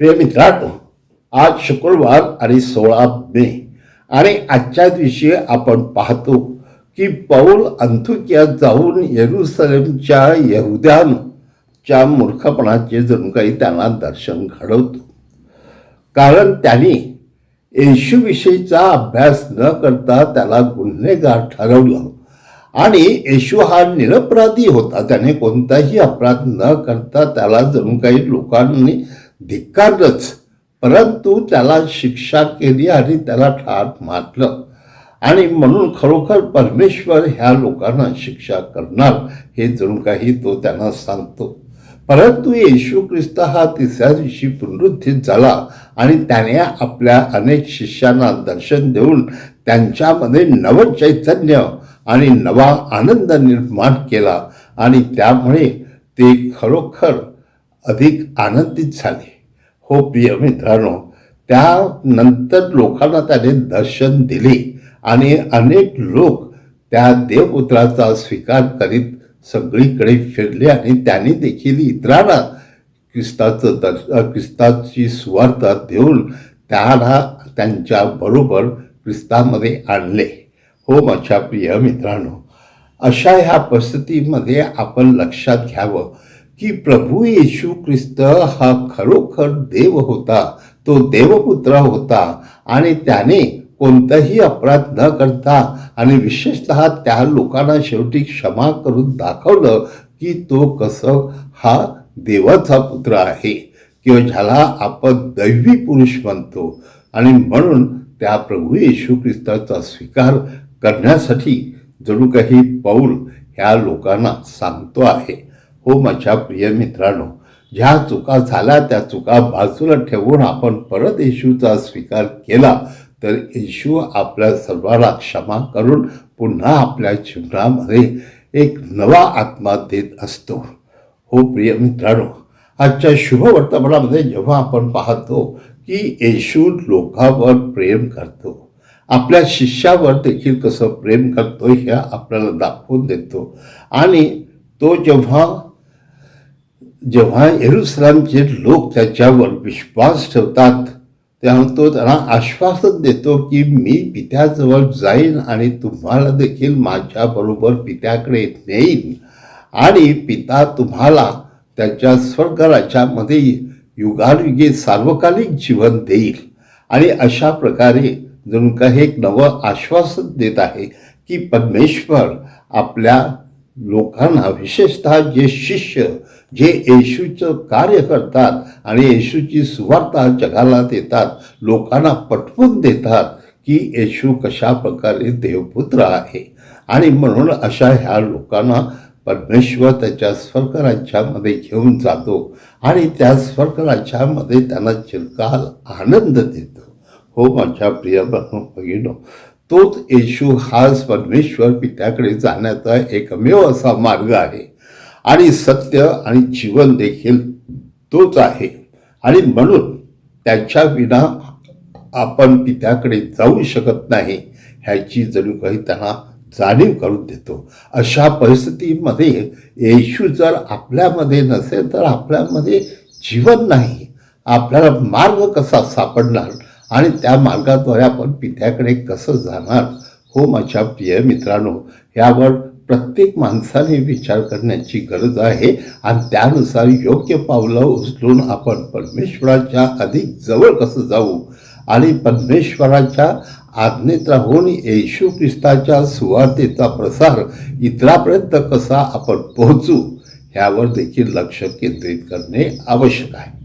प्रिय मित्रांनो आज शुक्रवार आणि सोळा मे आणि आजच्या दिवशी आपण पाहतो की पौल अंथुक्यात जाऊन येरुसलेमच्या यहुद्यांच्या मूर्खपणाचे जणू काही त्यांना दर्शन घडवतो. कारण त्यांनी येशूविषयीचा अभ्यास न करता त्याला गुन्हेगार ठरवलं आणि येशू हा निरपराधी होता. त्याने कोणताही अपराध न करता त्याला जणू काही लोकांनी धिक्कारलंच परंतु त्याला शिक्षा केली आणि त्याला ठार मारलं. आणि म्हणून खरोखर परमेश्वर ह्या लोकांना शिक्षा करणार हे जणू काही तो त्यांना सांगतो. परंतु येशू ख्रिस्त हा तिसऱ्या दिवशी पुनरुद्धित झाला आणि त्याने आपल्या अनेक शिष्यांना दर्शन देऊन त्यांच्यामध्ये नवचैतन्य आणि नवा आनंद निर्माण केला. आणि त्यामुळे ते खरोखर अधिक आनंदित झाले. हो प्रिय मित्रांनो त्यानंतर लोकांना त्याने दर्शन दिले आणि अनेक लोक त्या देवपुत्राचा स्वीकार करीत सगळीकडे फिरले आणि त्यांनी देखील इतरांना ख्रिस्ताचं दर्श ख्रिस्ताची सुवार्ता देऊन त्याला त्यांच्या बरोबर ख्रिस्तामध्ये आणले. हो माझ्या प्रिय मित्रांनो अशा ह्या परिस्थितीमध्ये आपण लक्षात घ्यावं. की प्रभू येशू ख्रिस्त हा खरोखर देव होता तो देवपुत्र होता आणि त्याने कोणताही अपराध न करता आणि विशेषतः त्या लोकांना शेवटी क्षमा करून दाखवलं की तो कसं हा देवाचा पुत्र आहे किंवा ज्याला आपण दैवी पुरुष म्हणतो. आणि म्हणून त्या प्रभू येशू ख्रिस्ताचा स्वीकार करण्यासाठी जणू काही पौल ह्या लोकांना सांगतो आहे. हो माझ्या प्रिय मित्रांनो ज्या चुका झाल्या त्या चुका बाजूला ठेवून आपण परत येशूचा स्वीकार केला तर येशू आपल्या सर्वांना क्षमा करून पुन्हा आपल्या जीवनामध्ये एक नवा आत्मा देत असतो. हो प्रिय मित्रांनो आजच्या शुभ वर्तमानामध्ये जेव्हा आपण पाहतो की येशू लोकांवर प्रेम करतो आपल्या शिष्यावर देखील कसं प्रेम करतो हे आपल्याला दाखवून देतो आणि तो जेव्हा जेव्हा येरुसलामचे लोक त्याच्यावर विश्वास ठेवतात तेव्हा तो त्यांना आश्वासन देतो की मी पित्याजवळ जाईन आणि तुम्हाला देखील माझ्याबरोबर पित्याकडे नेईन. आणि पिता तुम्हाला त्याच्या स्वर्गराच्यामध्ये युगायुगे सार्वकालिक जीवन देईल. आणि अशा प्रकारे जणू काही एक नवं आश्वासन देत आहे की परमेश्वर आपल्या लोकांना विशेषतः जे शिष्य जे येशूचं कार्य करतात आणि येशूची सुवार्ता जगाला देतात लोकांना पटवून देतात की येशू कशा प्रकारे देवपुत्र आहे. आणि म्हणून अशा ह्या लोकांना परमेश्वर त्याच्या स्वर्गराज्यामध्ये घेऊन जातो आणि त्या स्वर्गराज्यामध्ये त्यांना चिरकाल आनंद देतो. हो माझ्या प्रिय भगिनो तोच येशू हाच परमेश्वर पित्याकडे जाण्याचा एकमेव असा मार्ग आहे. आणि सत्य आणि जीवन देखील तोच आहे. आणि म्हणून त्याच्या विना आपण पित्याकडे जाऊ शकत नाही ह्याची जणू काही त्यांना जाणीव करून देतो. अशा परिस्थितीमध्ये येशू जर आपल्यामध्ये नसेल तर आपल्यामध्ये जीवन नाही. आपल्याला मार्ग कसा सापडणार आणि त्या मार्गाद्वारे आपण पित्याकडे कसं जाणार? हो माझ्या प्रिय मित्रांनो यावर प्रत्येक माणसाने विचार करण्याची गरज आहे आणि त्यानुसार योग्य पावलं उचलून आपण परमेश्वराच्या अधिक जवळ कसं जाऊ आणि परमेश्वराच्या आज्ञेत राहून येशू ख्रिस्ताच्या सुवार्तेचा प्रसार इतरापर्यंत कसा आपण पोहोचू ह्यावर देखील लक्ष केंद्रित करणे आवश्यक आहे.